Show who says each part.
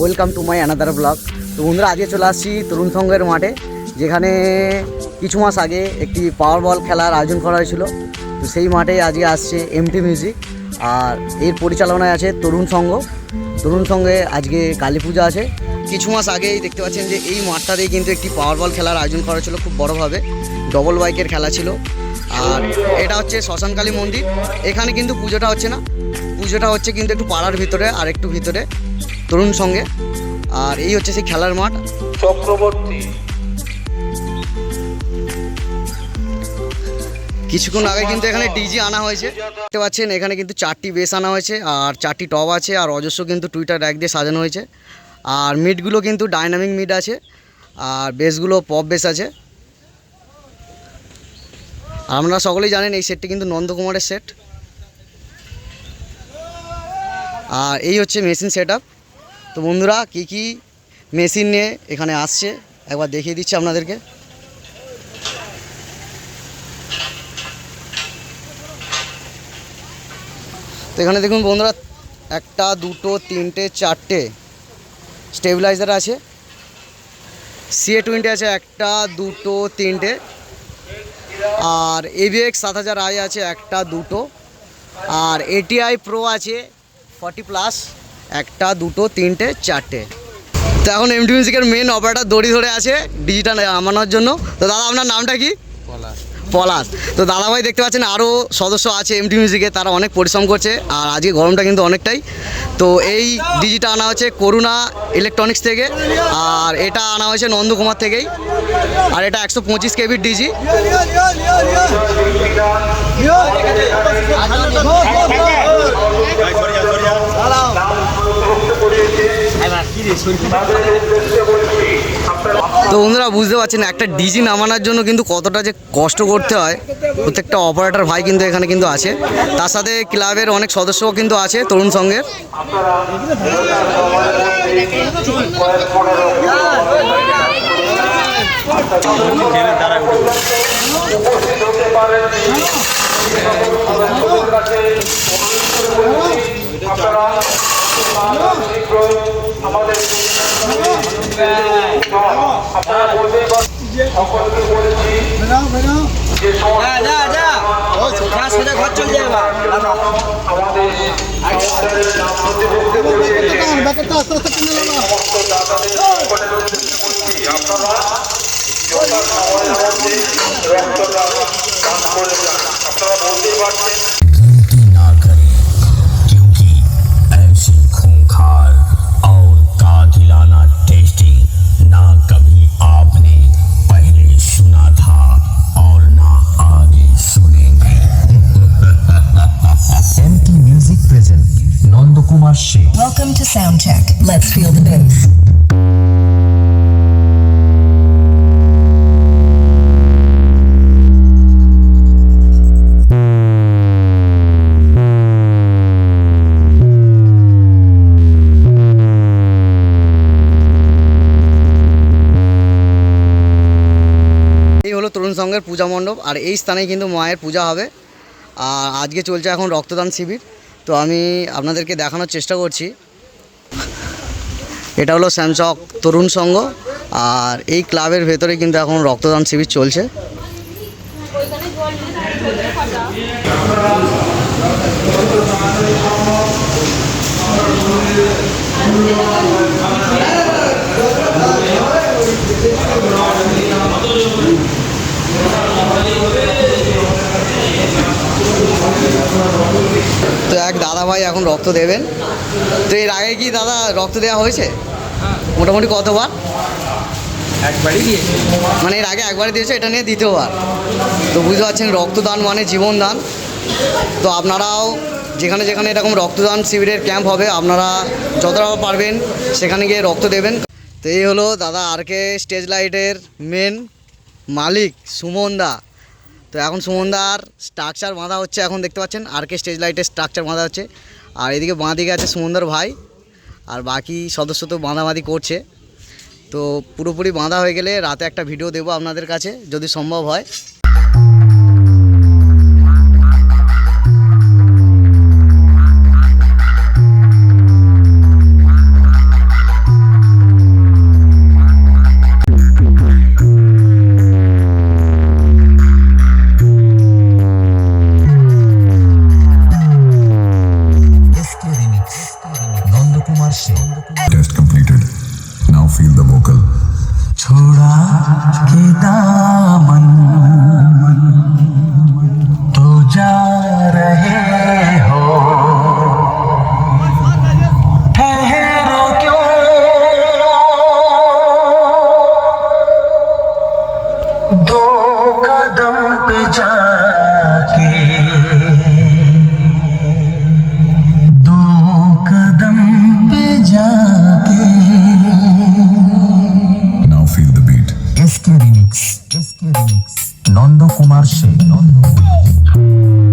Speaker 1: Welcome to my another blog তো বন্ধুরা, আজকে চলে আসছি তরুণ সংঘের মাঠে, যেখানে কিছু মাস আগে একটি পাওয়ার বল খেলার আয়োজন করা হয়েছিল। তো সেই মাঠে আজকে আসছে এমটি মিউজিক আর এর পরিচালনায় আছে তরুণ সংঘ। তরুণ সঙ্গে আজকে কালী পূজা আছে। কিছু মাস আগেই দেখতে পাচ্ছেন যে এই মাঠটাতেই কিন্তু একটি পাওয়ার বল খেলার আয়োজন করা ছিল খুব বড়োভাবে। ডবল বাইকের খেলা ছিল। আর এটা হচ্ছে শ্মশানকালী মন্দির। এখানে কিন্তু পুজোটা হচ্ছে না। পুজোটা হচ্ছে কিন্তু একটু পাড়ার ভিতরে আর একটু ভিতরে। তরুণ সঙ্গে। আর এই হচ্ছে সেই খেলার মাঠ।
Speaker 2: চক্রবর্তী।
Speaker 1: কিছুক্ষণ আগে কিন্তু এখানে ডিজি আনা হয়েছে। দেখতে পাচ্ছেন এখানে কিন্তু চারটি বেস আনা হয়েছে আর চারটি টপ আছে আর অজস্র কিন্তু টুইটার র্যাক দিয়ে সাজানো হয়েছে। আর মিটগুলো কিন্তু ডাইনামিক মিট আছে আর বেসগুলো পপ বেস আছে। আপনারা সকলেই জানেন এই সেটটি কিন্তু নন্দকুমারের সেট। আর এই হচ্ছে মেশিন সেট তো বন্ধুরা, কী কী মেশিন নিয়ে এখানে আসছে, একবার দেখিয়ে দিচ্ছি আপনাদেরকে। তো এখানে দেখুন বন্ধুরা, একটা, দুটো, তিনটে, চারটে স্টেবিলাইজার আছে। সিএ টোয়েন্টি আছে একটা, দুটো, তিনটে। আর এভিএক্স সাত হাজার আই আছে একটা, দুটো। আর এটিআই প্রো আছে ফর্টি প্লাস একটা দুটো তিনটে চারটে। তো এখন এমটি মিউজিকের মেন অপারেটার দড়ি ধরে আছে ডিজিটাল আমানোর জন্য। তো দাদা আপনার নামটা কি? পলাশ। তো দাদাভাই দেখতে পাচ্ছেন আরও সদস্য আছে এমটি মিউজিকে তারা অনেক পরিশ্রম করছে আর আজকে গরমটা কিন্তু অনেকটাই। তো এই ডিজিটা আনা হচ্ছে করুণা ইলেকট্রনিক্স থেকে আর এটা আনা হয়েছে নন্দকুমার থেকেই। আর এটা একশো পঁচিশ কেবির ডিজি। তো বন্ধুরা বুঝতে পারছেন, একটা ডিজি নামানোর জন্য কিন্তু কতটা যে কষ্ট করতে হয়, প্রত্যেকটা অপারেটর ভাই কিন্তু এখানে কিন্তু আছে। তার সাথে ক্লাবের অনেক সদস্যও কিন্তু আছে তরুণ সঙ্গের।
Speaker 2: আমাদের আপনারা যথা সময়ের মধ্যে রক্তদান দান করে যান আপনারা বলতেই পারছেন
Speaker 3: কুমার সে
Speaker 4: Welcome to Soundcheck. Let's feel the bass.
Speaker 1: এই তরুণ সংঘের পূজা মণ্ডপ আর এই স্থানে কিন্তু মায়ের পূজা হবে আর আজকে চলছে এখন রক্তদান শিবির তো আমি আপনাদেরকে দেখানোর চেষ্টা করছি। এটা হলো স্যামচক তরুণ সংঘ, আর এই ক্লাবের ভেতরে কিন্তু এখন রক্তদান শিবির চলছে তো এক দাদা ভাই এখন রক্ত দেবেন। তো এর আগে কি দাদা রক্ত দেওয়া হয়েছে? মোটামুটি কতবার?
Speaker 5: একবারই দিয়েছি।
Speaker 1: মানে এর আগে একবার দিয়েছে এটা নিয়ে দ্বিতীয়বার। তো বুঝতে পারছেন রক্তদান মানে জীবনদান। তো আপনারাও যেখানে যেখানে এরকম রক্তদান শিবিরের ক্যাম্প হবে আপনারা যতটা পারবেন সেখানে গিয়ে রক্ত দেবেন। তো এই হলো দাদা আর কে স্টেজ লাইটের মেন মালিক সুমন দা। তো এখন সুমনদার স্ট্রাকচার বাঁধা হচ্ছে এখন দেখতে পাচ্ছেন, আর কে স্টেজ লাইটের স্ট্রাকচার বাঁধা হচ্ছে। আর এদিকে বাঁ দিকে আছে সুমনদার ভাই, আর বাকি সদস্য তো বাঁধাবাঁধি করছে। তো পুরোপুরি বাঁধা হয়ে গেলে রাতে একটা ভিডিও দেবো আপনাদের কাছে, যদি সম্ভব হয়।
Speaker 3: जाके।
Speaker 6: दो कदम पे जाके। Now feel
Speaker 3: the beat SK remix SK remix Nand Kumar से नंद कुमार